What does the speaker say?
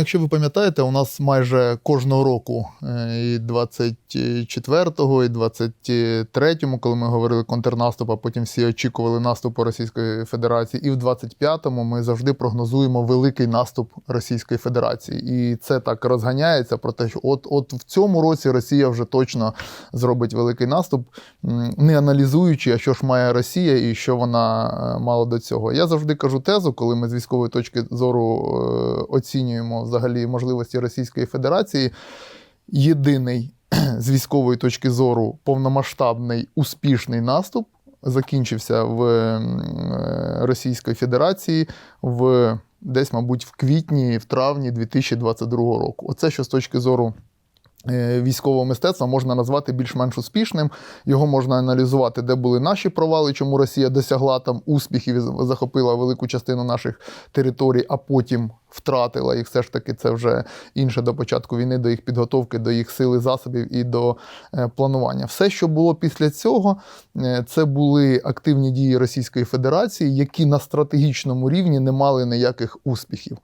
якщо ви пам'ятаєте, у нас майже кожного року, е, і 24-го, і 23-му, коли ми говорили контрнаступ, а потім всі очікували наступу Російської Федерації, і в 25-му ми завжди прогнозуємо великий наступ Російської Федерації. І це так розганяється про те, що от, от в цьому році Росія вже точно зробить великий наступ, не аналізуючи, а що ж має Росія і що вона е, мала до цього. Я завжди кажу тезу, коли ми з військової точки зору е, оцінюємо взагалі можливості Російської Федерації. Єдиний з військової точки зору повномасштабний успішний наступ закінчився в е, Російської Федерації в десь, мабуть, в квітні, в травні 2022 року. Оце що з точки зору. е, Військового мистецтва можна назвати більш-менш успішним. Його можна аналізувати, де були наші провали, чому Росія досягла там успіхів і захопила велику частину наших територій, а потім втратила їх. Все ж таки, це вже інше до початку війни, до їх підготовки, до їх сили засобів і до е, планування. Все, що було після цього, е, це були активні дії Російської Федерації, які на стратегічному рівні не мали ніяких успіхів.